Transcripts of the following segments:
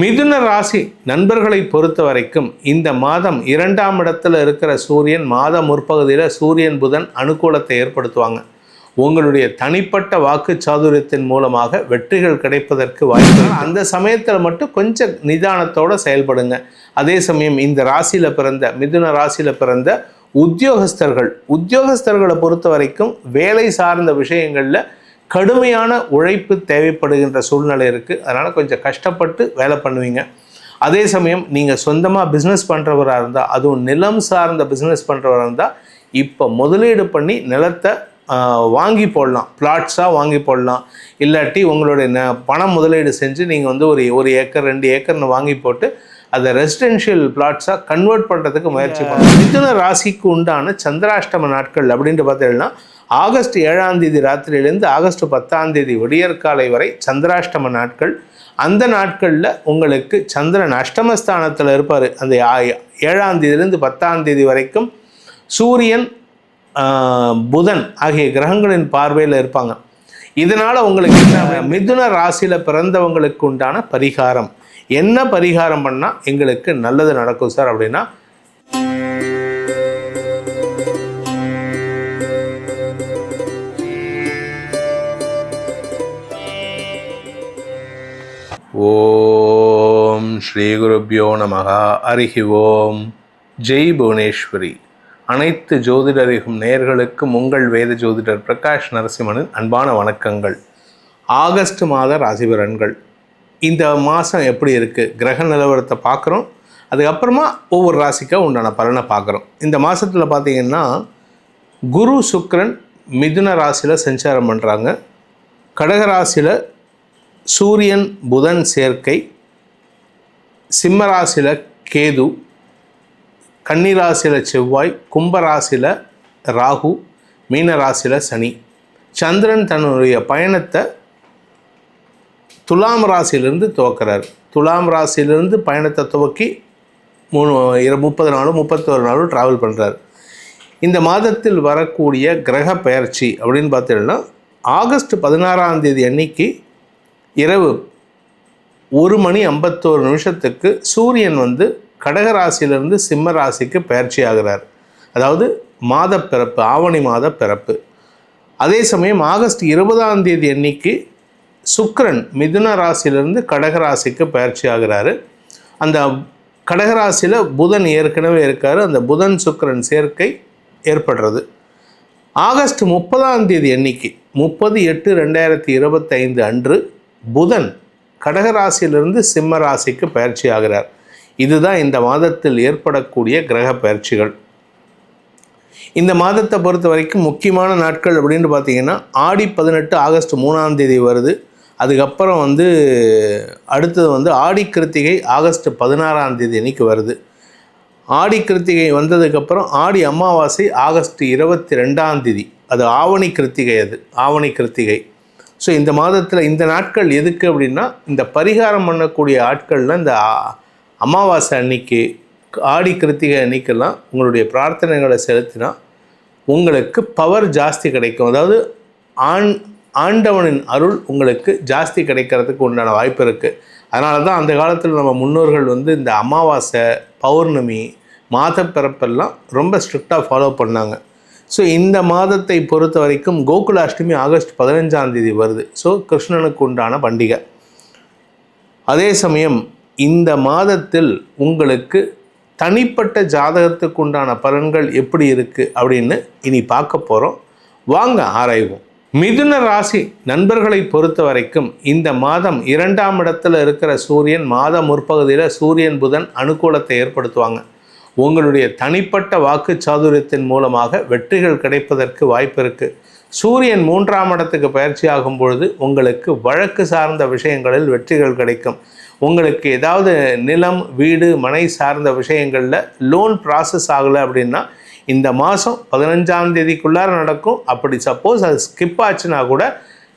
மிதுன ராசி நண்பர்களை பொறுத்த வரைக்கும் இந்த மாதம் இரண்டாம் இடத்துல இருக்கிற சூரியன் மாத முற்பகுதியில் சூரியன் புதன் அனுகூலத்தை ஏற்படுத்துவாங்க. உங்களுடைய தனிப்பட்ட வாக்கு சாதுரியத்தின் மூலமாக வெற்றிகள் கிடைப்பதற்கு வாய்ப்பு. அந்த சமயத்தில் மட்டும் கொஞ்சம் நிதானத்தோட செயல்படுங்க. அதே சமயம் இந்த ராசியில் பிறந்த மிதுன ராசியில் பிறந்த உத்தியோகஸ்தர்கள் உத்தியோகஸ்தர்களை பொறுத்த வரைக்கும் வேலை சார்ந்த விஷயங்களில் கடுமையான உழைப்பு தேவைப்படுகின்ற சூழ்நிலை இருக்குது அதனால் கொஞ்சம் கஷ்டப்பட்டு வேலை பண்ணுவீங்க. அதே சமயம் நீங்கள் சொந்தமாக பிஸ்னஸ் பண்ணுறவராக இருந்தால் அதுவும் நிலம் சார்ந்த பிஸ்னஸ் பண்ணுறவராக இருந்தால் இப்போ முதலீடு பண்ணி நிலத்தை வாங்கி போடலாம். பிளாட்ஸாக வாங்கி போடலாம். இல்லாட்டி உங்களுடைய ந பணம் முதலீடு செஞ்சு நீங்கள் வந்து ஒரு ஒரு ஏக்கர் ரெண்டு ஏக்கர்னு வாங்கி போட்டு அதை ரெசிடென்ஷியல் பிளாட்ஸாக கன்வெர்ட் பண்ணுறதுக்கு முயற்சி பண்ணலாம் மிதுன ராசிக்கு உண்டான சந்திராஷ்டம நாட்கள் அப்படின்ட்டு பார்த்தீங்கன்னா ஆகஸ்ட் ஏழாம் தேதி ராத்திரியிலேருந்து ஆகஸ்ட் பத்தாம் தேதி விடியற்காலை வரை சந்திராஷ்டம நாட்கள். அந்த நாட்களில் உங்களுக்கு சந்திரன் அஷ்டமஸ்தானத்தில் இருப்பார். அந்த ஏழாம் தேதியிலேருந்து பத்தாம் தேதி வரைக்கும் சூரியன் புதன் ஆகிய கிரகங்களின் பார்வையில் இருப்பாங்க. இதனால் உங்களுக்கு என்ன மிதுன ராசியில் பிறந்தவங்களுக்கு உண்டான பரிகாரம். என்ன பரிகாரம் பண்ணால் எங்களுக்கு நல்லது நடக்கும் சார் அப்படின்னா? ஓம் ஸ்ரீ குருப்பியோ நமக அரிஹி ஓம். ஜெய் புவனேஸ்வரி. அனைத்து ஜோதிடரிகும் நேர்களுக்கும் உங்கள் வேத ஜோதிடர் பிரகாஷ் நரசிம்மனின் அன்பான வணக்கங்கள். ஆகஸ்ட் மாத ராசிபலன்கள். இந்த மாதம் எப்படி இருக்குது கிரக நிலவரத்தை பார்க்குறோம். அதுக்கப்புறமா ஒவ்வொரு ராசிக்காக உண்டான பலனை பார்க்குறோம். இந்த மாதத்தில் பார்த்திங்கன்னா குரு சுக்ரன் மிதுன ராசியில் சஞ்சாரம் பண்ணுறாங்க கடகராசியில் சூரியன் புதன் சேர்க்கை. சிம்மராசியில் கேது. கன்னிராசியில் செவ்வாய். கும்பராசியில் ராகு. மீனராசியில் சனி. சந்திரன் தன்னுடைய பயணத்தை துலாம் ராசியிலிருந்து துவக்கிறார். துலாம் ராசியிலிருந்து பயணத்தை துவக்கி மூணு இரு முப்பது நாளும் முப்பத்தோரு நாளும் ட்ராவல் பண்ணுறார் இந்த மாதத்தில் வரக்கூடிய கிரக பெயர்ச்சி அப்படின்னு பார்த்தீங்கன்னா ஆகஸ்ட் பதினாறாம் தேதி அன்னைக்கு இரவு ஒரு மணி ஐம்பத்தோரு நிமிஷத்துக்கு சூரியன் வந்து கடகராசியிலிருந்து சிம்ம ராசிக்கு பயிற்சி ஆகிறார். அதாவது மாத பிறப்பு ஆவணி மாத பிறப்பு. அதே சமயம் ஆகஸ்ட் இருபதாம் தேதி அன்னைக்கு சுக்கரன் மிதுன ராசியிலிருந்து கடகராசிக்கு பயிற்சி ஆகிறாரு. அந்த கடகராசியில் புதன் ஏற்கனவே இருக்கார். அந்த புதன் சுக்கரன் சேர்க்கை ஏற்படுறது. ஆகஸ்ட் முப்பதாம் தேதி அன்னைக்கு முப்பது எட்டு ரெண்டாயிரத்தி இருபத்தைந்து அன்று புதன் கடகராசியிலிருந்து சிம்ம ராசிக்கு பயிற்சி ஆகிறார். இதுதான் இந்த மாதத்தில் ஏற்படக்கூடிய கிரக பயிற்சிகள். இந்த மாதத்தை பொறுத்த வரைக்கும் முக்கியமான நாட்கள் அப்படின்னு பார்த்தீங்கன்னா ஆடி பதினெட்டு ஆகஸ்ட் மூணாம் தேதி வருது. அதுக்கப்புறம் வந்து அடுத்தது வந்து ஆடி கிருத்திகை ஆகஸ்ட் பதினாறாம் தேதி அன்னைக்கு வருது. ஆடி கிருத்திகை வந்ததுக்கப்புறம் ஆடி அமாவாசை ஆகஸ்ட் இருபத்தி ரெண்டாம் தேதி. அது ஆவணி கிருத்திகை அது ஆவணி கிருத்திகை. ஸோ இந்த மாதத்தில் இந்த நாட்கள் எதுக்கு அப்படின்னா இந்த பரிகாரம் பண்ணக்கூடிய ஆட்கள்லாம் இந்த அமாவாசை அன்னைக்கு ஆடி கிருத்திகை அன்னைக்கெல்லாம் உங்களுடைய பிரார்த்தனைகளை செலுத்தினா உங்களுக்கு பவர் ஜாஸ்தி கிடைக்கும். அதாவது ஆண் ஆண்டவனின் அருள் உங்களுக்கு ஜாஸ்தி கிடைக்கிறதுக்கு உண்டான வாய்ப்பு இருக்குது அதனால தான் அந்த காலத்தில் நம்ம முன்னோர்கள் வந்து இந்த அமாவாசை பௌர்ணமி மாதப்பிறப்பெல்லாம் ரொம்ப ஸ்ட்ரிக்டாக ஃபாலோ பண்ணாங்க. ஸோ இந்த மாதத்தை பொறுத்த வரைக்கும் கோகுலாஷ்டமி ஆகஸ்ட் பதினஞ்சாம் தேதி வருது. ஸோ கிருஷ்ணனுக்கு உண்டான பண்டிகை. அதே சமயம் இந்த மாதத்தில் உங்களுக்கு தனிப்பட்ட ஜாதகத்துக்கு உண்டான பலன்கள் எப்படி இருக்குது அப்படின்னு இனி பார்க்க போகிறோம் வாங்க ஆராய்வோம். மிதுன ராசி நண்பர்களை பொறுத்த வரைக்கும் இந்த மாதம் இரண்டாம் இடத்துல இருக்கிற சூரியன் மாத முற்பகுதியில் சூரியன் புதன் அனுகூலத்தை ஏற்படுத்துவாங்க. உங்களுடைய தனிப்பட்ட வாக்கு சாதுரியத்தின் மூலமாக வெற்றிகள் கிடைப்பதற்கு வாய்ப்பு இருக்குது சூரியன் மூன்றாம் இடத்துக்கு பயிற்சி ஆகும் பொழுது உங்களுக்கு வழக்கு சார்ந்த விஷயங்களில் வெற்றிகள் கிடைக்கும். உங்களுக்கு ஏதாவது நிலம் வீடு மனை சார்ந்த விஷயங்களில் லோன் ப்ராசஸ் ஆகலை அப்படின்னா இந்த மாதம் பதினஞ்சாம் தேதிக்குள்ளார நடக்கும். அப்படி சப்போஸ் அது ஸ்கிப் ஆச்சுன்னா கூட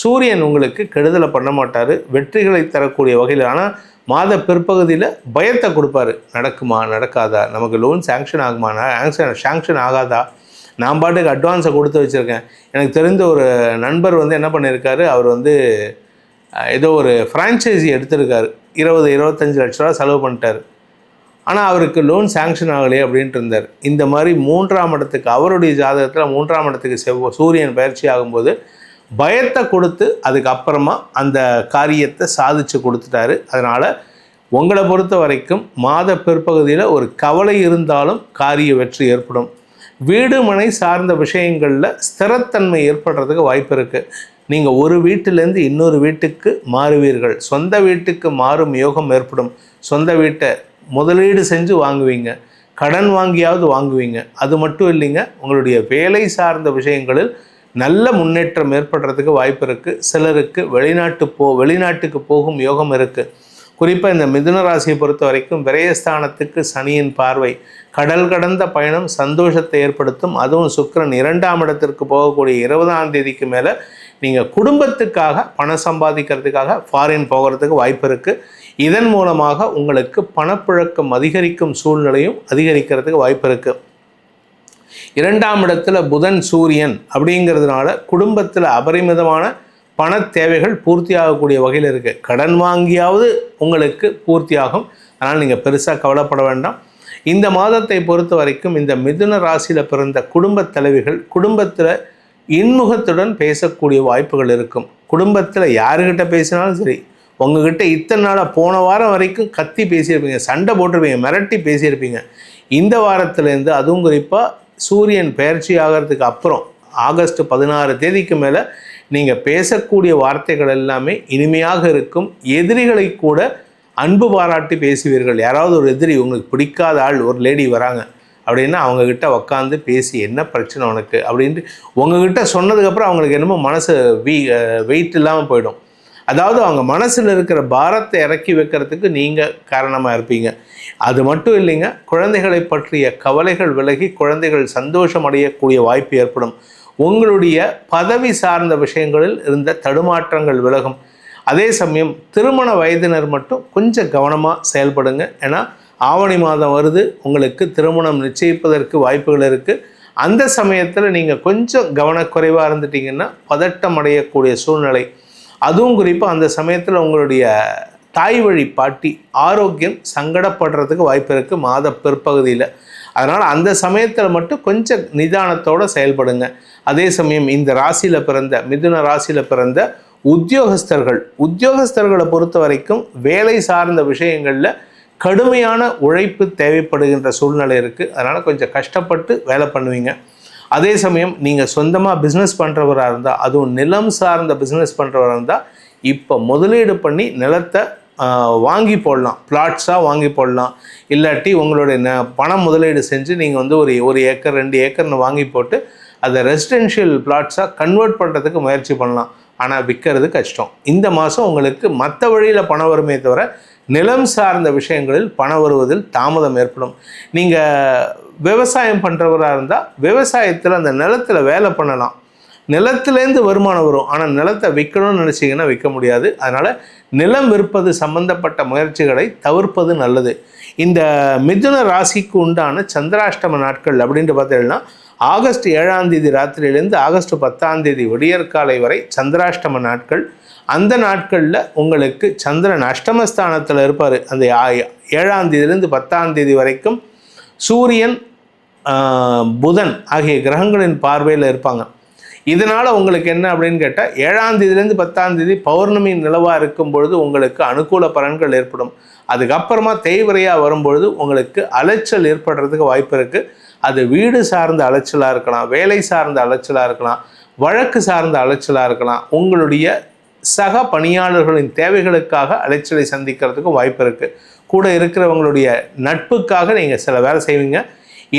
சூரியன் உங்களுக்கு கெடுதலை பண்ண மாட்டார். வெற்றிகளை தரக்கூடிய வகையில் ஆனால் மாத பிற்பகுதியில் பயத்தை கொடுப்பாரு. நடக்குமா நடக்காதா? நமக்கு லோன் சேங்ஷன் ஆகுமா ஆங்ஷன் சேங்ஷன் ஆகாதா? நான் பாட்டுக்கு அட்வான்ஸை கொடுத்து வச்சுருக்கேன். எனக்கு தெரிந்த ஒரு நண்பர் வந்து என்ன பண்ணியிருக்காரு அவர் வந்து ஏதோ ஒரு ஃப்ரான்ச்சைசி எடுத்திருக்காரு. இருபது இருபத்தஞ்சு லட்ச ரூபா செலவு பண்ணிட்டார். ஆனால் அவருக்கு லோன் சாங்ஷன் ஆகலையே அப்படின்ட்டு இருந்தார். இந்த மாதிரி மூன்றாம் இடத்துக்கு அவருடைய ஜாதகத்தில் மூன்றாம் இடத்துக்கு செவ்வ சூரியன் பயிற்சி ஆகும்போது பயத்தை கொடுத்து அதுக்கப்புறமா அந்த காரியத்தை சாதிச்சு கொடுத்துட்டாரு. அதனால் உங்களை பொறுத்த வரைக்கும் மாத பிற்பகுதியில் ஒரு கவலை இருந்தாலும் காரிய வெற்றி ஏற்படும். வீடு மனை சார்ந்த விஷயங்களில் ஸ்திரத்தன்மை ஏற்படுறதுக்கு வாய்ப்பு இருக்குது நீங்கள் ஒரு வீட்டிலேருந்து இன்னொரு வீட்டுக்கு மாறுவீர்கள். சொந்த வீட்டுக்கு மாறும் யோகம் ஏற்படும். சொந்த வீட்டை முதலீடு செஞ்சு வாங்குவீங்க. கடன் வாங்கியாவது வாங்குவீங்க. அது மட்டும் இல்லைங்க உங்களுடைய வேலை சார்ந்த விஷயங்களில் நல்ல முன்னேற்றம் ஏற்படுறதுக்கு வாய்ப்பு இருக்குது சிலருக்கு வெளிநாட்டு போ வெளிநாட்டுக்கு போகும் யோகம் இருக்குது குறிப்பாக இந்த மிதுன ராசியை பொறுத்த வரைக்கும் விரயஸ்தானத்துக்கு சனியின் பார்வை. கடல் கடந்த பயணம் சந்தோஷத்தை ஏற்படுத்தும். அதுவும் சுக்கரன் இரண்டாம் இடத்திற்கு போகக்கூடிய இருபதாம் தேதிக்கு மேலே நீங்கள் குடும்பத்துக்காக பணம் சம்பாதிக்கிறதுக்காக ஃபாரின் போகிறதுக்கு வாய்ப்பு இருக்குது இதன் மூலமாக உங்களுக்கு பணப்புழக்கம் அதிகரிக்கும் சூழ்நிலையும் அதிகரிக்கிறதுக்கு வாய்ப்பு இருக்குது இரண்டாம் இடத்துல புதன் சூரியன் அப்படிங்கிறதுனால குடும்பத்தில் அபரிமிதமான பண தேவைகள் பூர்த்தியாகக்கூடிய வகையில் இருக்குது கடன் வாங்கியாவது உங்களுக்கு பூர்த்தியாகும். அதனால் நீங்கள் பெருசாக கவலைப்பட வேண்டாம். இந்த மாதத்தை பொறுத்த வரைக்கும் இந்த மிதுன ராசியில் பிறந்த குடும்பத் தலைவிகள் குடும்பத்தில் இன்முகத்துடன் பேசக்கூடிய வாய்ப்புகள் இருக்கும். குடும்பத்தில் யாருக்கிட்ட பேசினாலும் சரி உங்ககிட்ட இத்தனை நாளாக போன வாரம் வரைக்கும் கத்தி பேசியிருப்பீங்க சண்டை போட்டிருப்பீங்க மிரட்டி பேசியிருப்பீங்க. இந்த வாரத்துலேருந்து அதுவும் குறிப்பாக சூரியன் பயிற்சி ஆகிறதுக்கு அப்புறம் ஆகஸ்ட் பதினாறு தேதிக்கு மேலே நீங்கள் பேசக்கூடிய வார்த்தைகள் எல்லாமே இனிமையாக இருக்கும். எதிரிகளை கூட அன்பு பாராட்டி பேசுவீர்கள். யாராவது ஒரு எதிரி உங்களுக்கு பிடிக்காத ஆள் ஒரு லேடி வராங்க அப்படின்னா அவங்கக்கிட்ட உக்காந்து பேசி என்ன பிரச்சனை உனக்கு? அப்படின்ட்டு உங்ககிட்ட சொன்னதுக்கப்புறம் அவங்களுக்கு என்னமோ மனசு வீ வெயிட் இல்லாமல் போயிடும். அதாவது அவங்க மனசில் இருக்கிற பாரத்தை இறக்கி வைக்கிறதுக்கு நீங்கள் காரணமாக இருப்பீங்க. அது மட்டும் இல்லைங்க குழந்தைகளை பற்றிய கவலைகள் விலகி குழந்தைகள் சந்தோஷம் அடையக்கூடிய வாய்ப்பு ஏற்படும். உங்களுடைய பதவி சார்ந்த விஷயங்களில் இருந்த தடுமாற்றங்கள் விலகும். அதே சமயம் திருமண வயதினர் மட்டும் கொஞ்சம் கவனமாக செயல்படுங்க. ஏன்னா ஆவணி மாதம் வருது உங்களுக்கு திருமணம் நிச்சயிப்பதற்கு வாய்ப்புகள் இருக்குது அந்த சமயத்தில் நீங்கள் கொஞ்சம் கவனக்குறைவாக இருந்துட்டீங்கன்னா பதட்டம் அடையக்கூடிய சூழ்நிலை. அதுவும் குறிப்பாக அந்த சமயத்தில் உங்களுடைய தாய் வழி பாட்டி ஆரோக்கியம் சங்கடப்படுறதுக்கு வாய்ப்பு இருக்குது மாத பிற்பகுதியில். அதனால் அந்த சமயத்தில் மட்டும் கொஞ்சம் நிதானத்தோடு செயல்படுங்க. அதே சமயம் இந்த ராசியில் பிறந்த மிதுன ராசியில் பிறந்த உத்தியோகஸ்தர்கள் உத்தியோகஸ்தர்களை பொறுத்த வரைக்கும் வேலை சார்ந்த விஷயங்களில் கடுமையான உழைப்பு தேவைப்படுகின்ற சூழ்நிலை இருக்குது அதனால் கொஞ்சம் கஷ்டப்பட்டு வேலை பண்ணுவீங்க. அதே சமயம் நீங்கள் சொந்தமாக பிஸ்னஸ் பண்ணுறவராக இருந்தால் அதுவும் நிலம் சார்ந்த பிஸ்னஸ் பண்ணுறவராக இருந்தால் இப்போ முதலீடு பண்ணி நிலத்தை வாங்கி போடலாம். பிளாட்ஸாக வாங்கி போடலாம். இல்லாட்டி உங்களுடைய ந பணம் முதலீடு செஞ்சு நீங்கள் வந்து ஒரு ஒரு ஏக்கர் ரெண்டு ஏக்கர்னு வாங்கி போட்டு அதை ரெசிடென்ஷியல் பிளாட்ஸாக கன்வெர்ட் பண்ணுறதுக்கு முயற்சி பண்ணலாம். ஆனால் விற்கிறது கஷ்டம். இந்த மாதம் உங்களுக்கு மற்ற வழியில் பணம் வருமே தவிர நிலம் சார்ந்த விஷயங்களில் பணம் வருவதில் தாமதம் ஏற்படும். நீங்கள் விவசாயம் பண்ணுறவராக இருந்தால் விவசாயத்தில் அந்த நிலத்தில் வேலை பண்ணலாம். நிலத்திலேருந்து வருமானம் வரும். ஆனால் நிலத்தை விற்கணும்னு நினச்சிங்கன்னா விற்க முடியாது. அதனால் நிலம் விற்பது சம்பந்தப்பட்ட முயற்சிகளை தவிர்ப்பது நல்லது. இந்த மிதுன ராசிக்கு உண்டான சந்திராஷ்டம நாட்கள் அப்படின்ட்டு பார்த்தீங்கன்னா ஆகஸ்ட் ஏழாம் தேதி ராத்திரியிலேருந்து ஆகஸ்ட் பத்தாம் தேதி விடியற்காலை வரை சந்திராஷ்டம நாட்கள். அந்த நாட்களில் உங்களுக்கு சந்திரன் அஷ்டமஸ்தானத்தில் இருப்பார். அந்த ஏழாம் தேதியிலேருந்து பத்தாம் தேதி வரைக்கும் சூரியன் புதன் ஆகிய கிரகங்களின் பார்வையில் இருப்பாங்க. இதனால் உங்களுக்கு என்ன அப்படின்னு கேட்டால் ஏழாம் தேதியிலேருந்து பத்தாம் தேதி பௌர்ணமி நிலவாக இருக்கும் பொழுது உங்களுக்கு அனுகூல பலன்கள் ஏற்படும். அதுக்கப்புறமா தேய்வரையாக வரும்பொழுது உங்களுக்கு அலைச்சல் ஏற்படுறதுக்கு வாய்ப்பு இருக்குது அது வீடு சார்ந்த அலைச்சலாக இருக்கலாம் வேலை சார்ந்த அலைச்சலாக இருக்கலாம் வழக்கு சார்ந்த அலைச்சலாக இருக்கலாம் உங்களுடைய சக பணியாளர்களின் தேவைகளுக்காக அலைச்சலை சந்திக்கிறதுக்கு வாய்ப்பு இருக்குது கூட இருக்கிறவங்களுடைய நட்புக்காக நீங்கள் சில வேலை செய்வீங்க.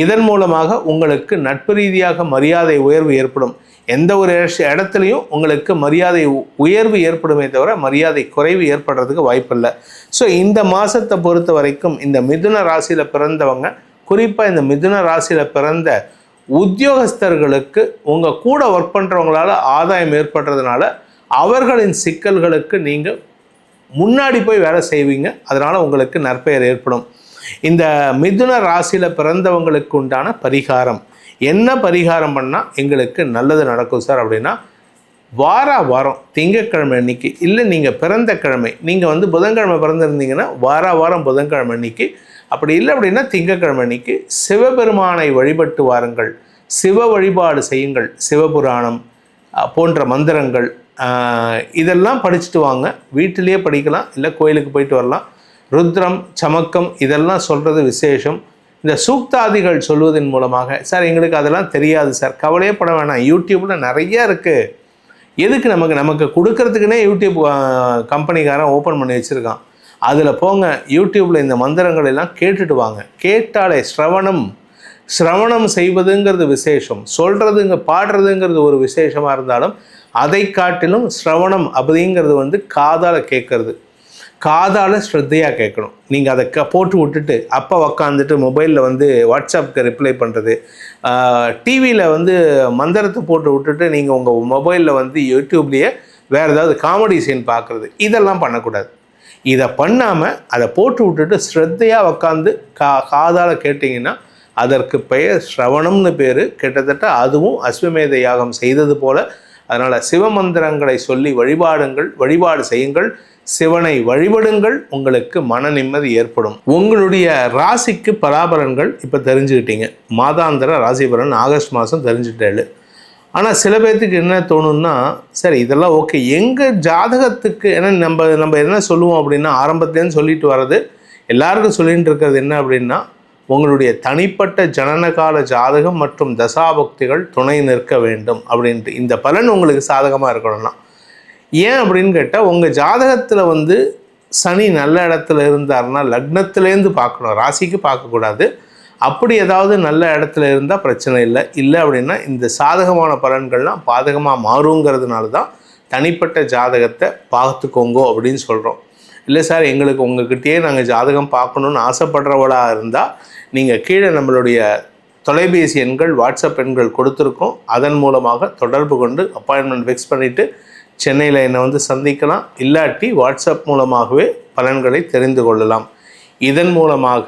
இதன் மூலமாக உங்களுக்கு நட்பு ரீதியாக மரியாதை உயர்வு ஏற்படும். எந்த ஒரு இடத்துலையும் உங்களுக்கு மரியாதை உயர்வு ஏற்படுமே தவிர மரியாதை குறைவு ஏற்படுறதுக்கு வாய்ப்பில்லை. ஸோ இந்த மாதத்தை பொறுத்த வரைக்கும் இந்த மிதுன ராசியில் பிறந்தவங்க குறிப்பாக இந்த மிதுன ராசியில் பிறந்த உத்தியோகஸ்தர்களுக்கு உங்கள் கூட ஒர்க் பண்ணுறவங்களால ஆதாயம் ஏற்படுறதுனால அவர்களின் சிக்கல்களுக்கு நீங்கள் முன்னாடி போய் வேலை செய்வீங்க. அதனால் உங்களுக்கு நற்பெயர் ஏற்படும். இந்த மிதுன ராசியில் பிறந்தவங்களுக்கு உண்டான பரிகாரம். என்ன பரிகாரம் பண்ணால் எங்களுக்கு நல்லது நடக்கும் சார் அப்படின்னா வார வாரம் திங்கட்கிழமை அன்னைக்கு இல்லை நீங்கள் பிறந்த கிழமை நீங்கள் வந்து புதன்கிழமை பிறந்திருந்தீங்கன்னா வார வாரம் புதன்கிழமை அன்னைக்கு அப்படி இல்லை அப்படின்னா திங்கட்கிழமை அன்னைக்கு சிவபெருமானை வழிபட்டு வாருங்கள். சிவ வழிபாடு செய்யுங்கள். சிவபுராணம் போன்ற மந்திரங்கள் இதெல்லாம் படிச்சுட்டு வாங்க. வீட்டிலேயே படிக்கலாம் இல்லை கோயிலுக்கு போயிட்டு வரலாம். ருத்ரம் சமக்கம் இதெல்லாம் சொல்கிறது விசேஷம். இந்த சூக்தாதிகள் சொல்வதன் மூலமாக சார் எங்களுக்கு அதெல்லாம் தெரியாது சார். கவலையே பட வேணாம். யூடியூப்பில் நிறையா இருக்குது எதுக்கு நமக்கு நமக்கு கொடுக்கறதுக்குன்னே யூடியூப் கம்பெனிக்காரன் ஓப்பன் பண்ணி வச்சுருக்கான். அதில் போங்க யூடியூப்பில் இந்த மந்திரங்கள் எல்லாம் கேட்டுட்டு வாங்க. கேட்டாலே ஸ்ரவணம். ஸ்ரவணம் செய்வதுங்கிறது விசேஷம். சொல்கிறதுங்க பாடுறதுங்கிறது ஒரு விசேஷமாக இருந்தாலும் அதை காட்டிலும் ஸ்ரவணம் அப்படிங்கிறது வந்து காதால் கேட்கறது. காதால் ஸ்ரத்தையாக கேட்கணும். நீங்கள் அதை க போட்டு விட்டுட்டு அப்போ உக்காந்துட்டு மொபைலில் வந்து வாட்ஸ்அப்புக்கு ரிப்ளை பண்ணுறது டிவியில் வந்து மந்திரத்தை போட்டு விட்டுட்டு நீங்கள் உங்கள் மொபைலில் வந்து யூடியூப்லேயே வேறு ஏதாவது காமெடி சீன் பார்க்குறது இதெல்லாம் பண்ணக்கூடாது. இதை பண்ணாமல் அதை போட்டு விட்டுட்டு ஸ்ரத்தையாக உக்காந்து கா காதால் கேட்டிங்கன்னா அதற்கு பெயர் ஸ்ரவணம்னு பேர். கிட்டத்தட்ட அதுவும் அஸ்வமேத யாகம் செய்தது போல். அதனால் சிவமந்திரங்களை சொல்லி வழிபாடுங்கள் வழிபாடு செய்யுங்கள். சிவனை வழிபடுங்கள் உங்களுக்கு மன நிம்மதி ஏற்படும். உங்களுடைய ராசிக்கு பலாபலன்கள் இப்போ தெரிஞ்சுக்கிட்டீங்க. மாதாந்திர ராசிபலன் ஆகஸ்ட் மாதம் தெரிஞ்சுட்டேழு ஆனால் சில பேர்த்துக்கு என்ன தோணும்னா சரி இதெல்லாம் ஓகே எங்கள் ஜாதகத்துக்கு ஏன்னா நம்ம நம்ம என்ன சொல்லுவோம் அப்படின்னா ஆரம்பத்துலேருந்து சொல்லிட்டு வர்றது எல்லாருக்கும் சொல்லிட்டு இருக்கிறது என்ன அப்படின்னா உங்களுடைய தனிப்பட்ட ஜனனகால ஜாதகம் மற்றும் தசாபக்திகள் துணை நிற்க வேண்டும் அப்படின்ட்டு. இந்த பலன் உங்களுக்கு சாதகமாக இருக்கணும்னா. ஏன் அப்படின்னு கேட்டால் உங்கள் ஜாதகத்தில் வந்து சனி நல்ல இடத்துல இருந்தாருன்னா லக்னத்துலேருந்து பார்க்கணும். ராசிக்கு பார்க்கக்கூடாது. அப்படி ஏதாவது நல்ல இடத்துல இருந்தால் பிரச்சனை இல்லை. இல்லை அப்படின்னா இந்த சாதகமான பலன்கள்லாம் பாதகமாக மாறுங்கிறதுனால தான் தனிப்பட்ட ஜாதகத்தை பார்த்துக்கோங்கோ அப்படின்னு சொல்கிறோம் இல்லை சார் எங்களுக்கு உங்ககிட்டயே நாங்கள் ஜாதகம் பார்க்கணுன்னு ஆசைப்படுறவளாக இருந்தால் நீங்கள் கீழே நம்மளுடைய தொலைபேசி எண்கள் வாட்ஸ்அப் எண்கள் கொடுத்துருக்கோம். அதன் மூலமாக தொடர்பு கொண்டு அப்பாயின்மெண்ட் ஃபிக்ஸ் பண்ணிவிட்டு சென்னையில் என்னை வந்து சந்திக்கலாம். இல்லாட்டி வாட்ஸ்அப் மூலமாகவே பலன்களை தெரிந்து கொள்ளலாம். இதன் மூலமாக